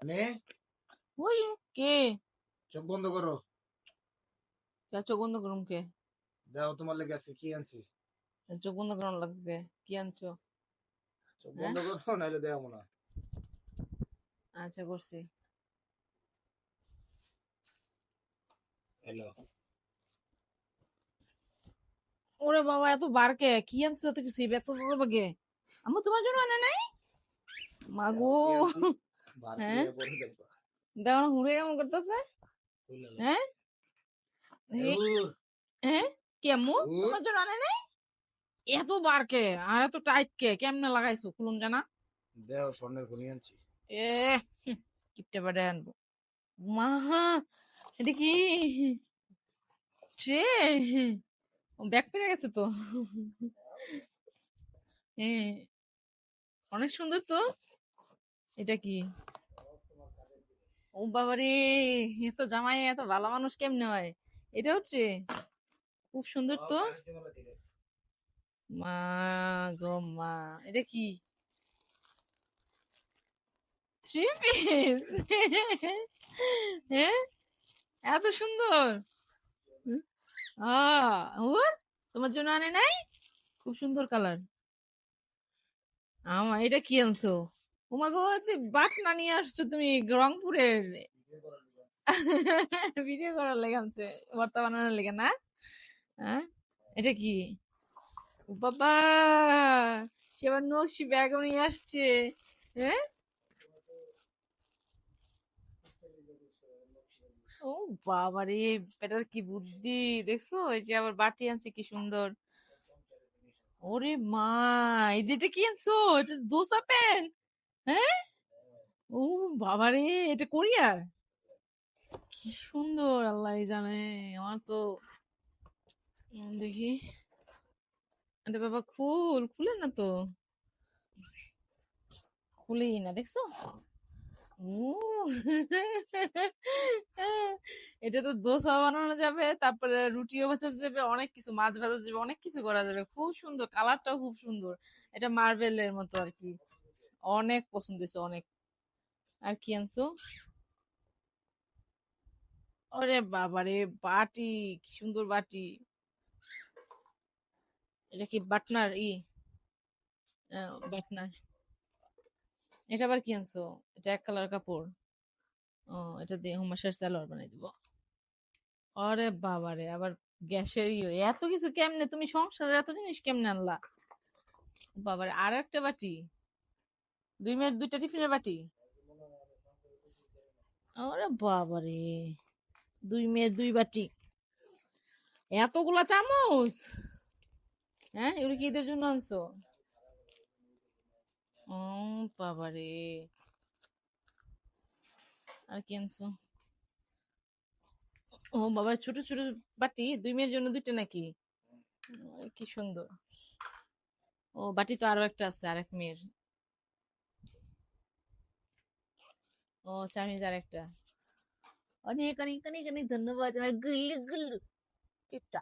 মানে? ওই কে? চোখ বন্ধ করো। কে চোখ বন্ধ করুম কে? দাও তোমার লেগে আজকে কি আনছি? চোখ বন্ধ করানো লাগবে। কি আনছো? চোখ বন্ধ করো নাহলে দেওয়া না আচ্ছা করছি। হ্যালো। ওরে বাবা এত বারকে কি? আনছো? এত কিছু? এত বাগে? আমি তোমার জন্য আনে নাই? মাগো। বার হ্যাঁ? দেখো হুড়ে কেমন করতেছে হ্যাঁ হ্যাঁ কি দূর। তোমার জন্য আনে নাই এত বারকে আর এত টাইট কে কেমনে লাগাইছো খুলুন জানা দেও স্বর্ণের খনি আনছি এ কিপটে বাড়ে আনব মা এটা কি ট্রে ব্যাগ পেরে গেছে তো অনেক সুন্দর তো এটা কি ও বাবারে এত জামাই, এত ভালো মানুষ কেমনে হয়? এটা হচ্ছে খুব সুন্দর তো? মা গো মা, এটা কি? থ্রি পিস হ্যাঁ? এত সুন্দর? তোমার জন্য আনে নাই? খুব সুন্দর কালার আমার এটা কি আনছো? ওমা গো বাট না নিয়ে আসছো, তুমি রংপুরের ভিডিও করার লেগে আনছে, ভর্তা লেগে, না? হ্যাঁ? এটা কি? বাবা সে আবার নকশি ব্যাগ নিয়ে আসছে হ্যাঁ? ও বাবারে এটার কি বুদ্ধি, দেখছ? এই যে আবার বাটি আনছে, কি সুন্দর। ওরে মা এটা কি আনছো? এটা দোসা প্যান হ্যাঁ? ও এটা কি সুন্দর, আল্লাহ জানে। আমার তো দেখি। বাবা, খুল, খুলে না তো। না, দেখছ? এটা তো দোসা বানানো যাবে, তারপরে রুটিও ভাজা যাবে, অনেক কিছু, মাছ ভাজা যাবে, অনেক কিছু করা যাবে। খুব সুন্দর, কালারটাও খুব সুন্দর। এটা মার্বেলের মতো আর কি। অনেক পছন্দ হয়েছে, অনেক। আর কি আনছো? ওরে বাবারে, বাটি, কি সুন্দর বাটি। এটা কি বাটনার? ই বাটনার। এটা আবার কি আনছো? এটা এক কালার কাপড়। ও, এটা দিয়ে হুমাশার সালোয়ার বানাই দিব। আরে বাবারে, আবার গ্যাসের ইয়ে। এত কিছু কেমনে, তুমি সংসারের এত জিনিস কেমনে আনলা? বাবারে আর একটা বাটি। দুই মিনিট দুইটা টিফিনের বাটি? আরে বাবারে, দুই মেয়ের দুই বাটি। এতগুলা চামচ? হ্যাঁ এগুলো কি এদের জন্য আনছো? ও বাবারে। আর কি আনছো? ও বাবা, ছোট ছোট বাটি? দুই মেয়ের জন্য দুইটা নাকি? কি সুন্দর। ও, বাটি তো আরও একটা আছে, আরেক মেয়ের। ও চামিজ আর একটা অনেক অনেক অনেক অনেক ধন্যবাদ। আমার গুল্লু গুল্লু। টিপটা